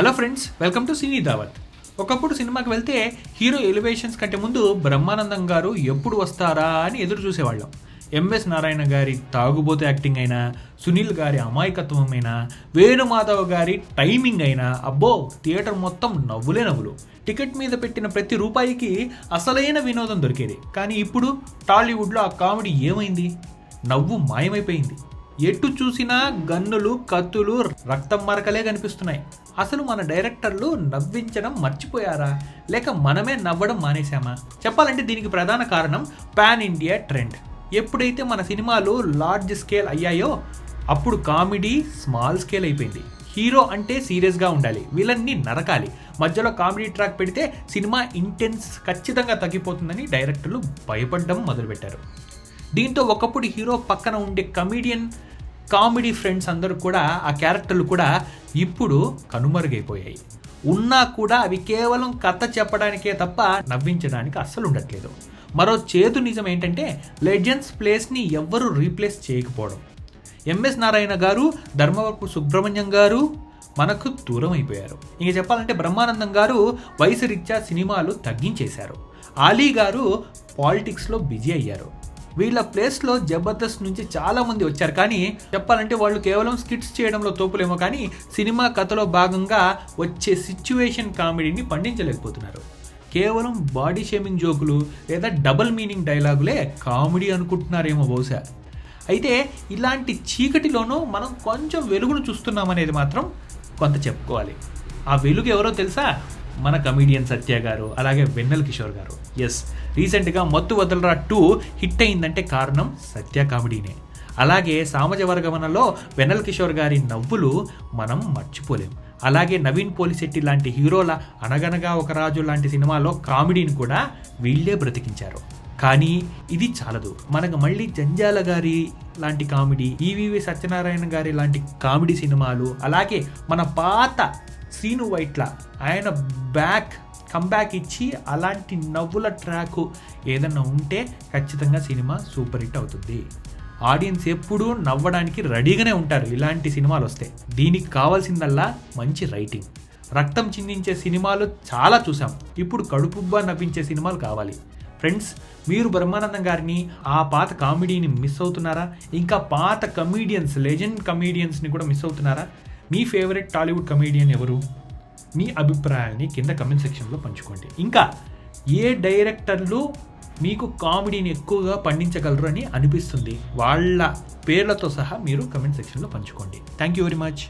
Hello friends welcome to cine Dawat ఒకప్పుడు సినిమాకి వెళ్తే హీరో ఎలివేషన్స్ కంటే ముందు బ్రహ్మానందం గారు ఎప్పుడు వస్తారా అని ఎదురు చూసేవాళ్ళం. ఎంఎస్ నారాయణ గారి తాగుబోతు యాక్టింగ్ అయినా సునీల్ గారి అమాయకత్వం అయినా వేణుమాధవ్ గారి టైమింగ్ అయినా అబ్బో థియేటర్ మొత్తం నవ్వులే నవ్వులు. టికెట్ మీద పెట్టిన ప్రతి రూపాయికి అసలైన వినోదం దొరికేది. కానీ ఇప్పుడు టాలీవుడ్లో ఆ కామెడీ ఏమైంది? నవ్వు మాయమైపోయింది. ఎటు చూసినా గన్నులు కత్తులు రక్తం మరకలే కనిపిస్తున్నాయి. అసలు మన డైరెక్టర్లు నవ్వించడం మర్చిపోయారా? లేక మనమే నవ్వడం మానేశామా? చెప్పాలంటే దీనికి ప్రధాన కారణం పాన్ ఇండియా ట్రెండ్. ఎప్పుడైతే మన సినిమాలు లార్జ్ స్కేల్ అయ్యాయో అప్పుడు కామెడీ స్మాల్ స్కేల్ అయిపోయింది. హీరో అంటే సీరియస్గా ఉండాలి విలన్ని నరకాలి. మధ్యలో కామెడీ ట్రాక్ పెడితే సినిమా ఇంటెన్స్ ఖచ్చితంగా తగ్గిపోతుందని డైరెక్టర్లు భయపడడం మొదలుపెట్టారు. దీంతో ఒకప్పుడు హీరో పక్కన ఉండే కమీడియన్ కామెడీ ఫ్రెండ్స్ అందరూ కూడా ఆ క్యారెక్టర్లు కూడా ఇప్పుడు కనుమరుగైపోయాయి. ఉన్నా కూడా అవి కేవలం కథ చెప్పడానికే తప్ప నవ్వించడానికి అస్సలు ఉండట్లేదు. మరో చేదు నిజం ఏంటంటే లెజెండ్స్ ప్లేస్ని ఎవ్వరూ రీప్లేస్ చేయకపోవడం. ఎంఎస్ నారాయణ గారు ధర్మవరపు సుబ్రహ్మణ్యం గారు మనకు దూరం అయిపోయారు ఇంక చెప్పాలంటే బ్రహ్మానందం గారు వయసు రీత్యా సినిమాలు తగ్గించేశారు. ఆలీ గారు పాలిటిక్స్లో బిజీ అయ్యారు. వీళ్ళ ప్లేస్లో జబర్దస్త్ నుంచి చాలామంది వచ్చారు. కానీ చెప్పాలంటే వాళ్ళు కేవలం స్కిట్స్ చేయడంలో తోపులేమో కానీ సినిమా కథలో భాగంగా వచ్చే సిచ్యువేషన్ కామెడీని పండించలేకపోతున్నారు. కేవలం బాడీ షేమింగ్ జోకులు లేదా డబుల్ మీనింగ్ డైలాగులే కామెడీ అనుకుంటున్నారేమో బహుశా. అయితే ఇలాంటి చీకటిలోనూ మనం కొంచెం వెలుగును చూస్తున్నామనేది మాత్రం కొంత చెప్పుకోవాలి. ఆ వెలుగు ఎవరో తెలుసా? మన కమీడియన్ సత్య గారు అలాగే వెన్నెల కిషోర్ గారు. ఎస్ రీసెంట్గా మత్తు వదలరా టూ హిట్ అయిందంటే కారణం సత్య కామెడీనే. అలాగే సామాజ వర్గమనలో వెన్నెల కిషోర్ గారి నవ్వులు మనం మర్చిపోలేం. అలాగే నవీన్ పోలిశెట్టి లాంటి హీరోల అనగనగా ఒక రాజు లాంటి సినిమాలో కామెడీని కూడా వీళ్ళే బ్రతికించారు. కానీ ఇది చాలదు. మనకు మళ్ళీ జంజాల గారి లాంటి కామెడీ ఈవివి సత్యనారాయణ గారి లాంటి కామెడీ సినిమాలు అలాగే మన పాత శ్రీను వైట్ల. ఆయన బ్యాక్ కంబ్యాక్ ఇచ్చి అలాంటి నవ్వుల ట్రాక్ ఏదన్నా ఉంటే ఖచ్చితంగా సినిమా సూపర్ హిట్ అవుతుంది. ఆడియన్స్ ఎప్పుడూ నవ్వడానికి రెడీగానే ఉంటారు ఇలాంటి సినిమాలు వస్తే. దీనికి కావాల్సిందల్లా మంచి రైటింగ్ రక్తం చిందించే సినిమాలు చాలా చూసాం. ఇప్పుడు కడుపుబ్బా నవ్వించే సినిమాలు కావాలి. ఫ్రెండ్స్ మీరు బ్రహ్మానందం గారిని ఆ పాత కామెడీని మిస్ అవుతున్నారా? ఇంకా పాత కమీడియన్స్ లెజెండ్ కమీడియన్స్ని కూడా మిస్ అవుతున్నారా? మీ ఫేవరెట్ టాలీవుడ్ కమేడియన్ ఎవరు? మీ అభిప్రాయాల్ని కింద కమెంట్ సెక్షన్లో పంచుకోండి. ఇంకా ఏ డైరెక్టర్లు మీకు కామెడీని ఎక్కువగా పండించగలరు అని అనిపిస్తుంది? వాళ్ళ పేర్లతో సహా మీరు కమెంట్ సెక్షన్లో పంచుకోండి. Thank you very much